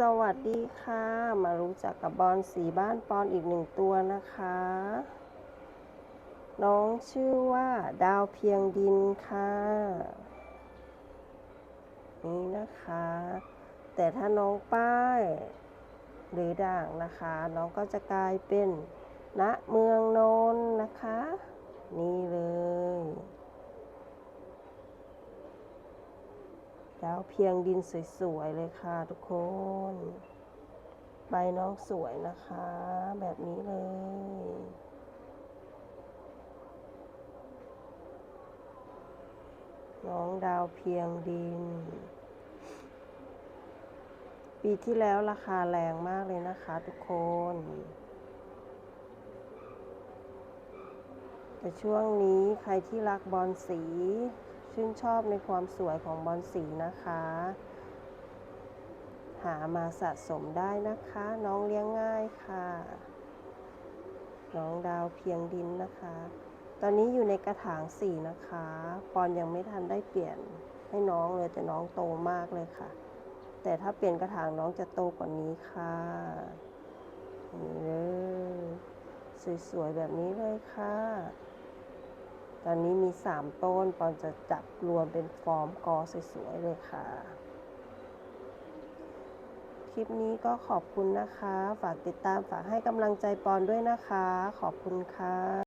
สวัสดีค่ะ มารู้จักกับบอลสีบ้านปอนอีกหนึ่งตัวนะคะ น้องชื่อว่าดาวเพียงดินค่ะ นี่นะคะ แต่ถ้าน้องป้าย หรือด่างนะคะ น้องก็จะกลายเป็นณเมืองนนท์นะคะ นี่เลย ดาวเพียงดินสวยๆเลยค่ะทุกคน ใบน้องสวยนะคะ แบบนี้เลย น้องดาวเพียงดิน ปีที่แล้วราคาแรงมากเลยนะคะทุกคนแต่ช่วงนี้ใครที่รักบอลสี ชื่นชอบในความสวยของบอลสีนะคะ หามาสะสมได้นะคะ น้องเลี้ยงง่ายค่ะ น้องดาวเพียงดินนะคะ ตอนนี้อยู่ในกระถางสีนะคะปอนยังไม่ทันได้เปลี่ยนให้น้องเลยแต่น้องโตมากเลยค่ะ แต่ถ้าเปลี่ยนกระถางน้องจะโตกว่านี้ค่ะนี่เลยสวยๆแบบนี้เลยค่ะ ตอนนี้มีสามต้น ปอนจะจับรวมเป็นฟอร์มกอสวยๆเลยค่ะ คลิปนี้ก็ขอบคุณนะคะ ฝากติดตามฝากให้กำลังใจปอนด้วยนะคะ ขอบคุณค่ะ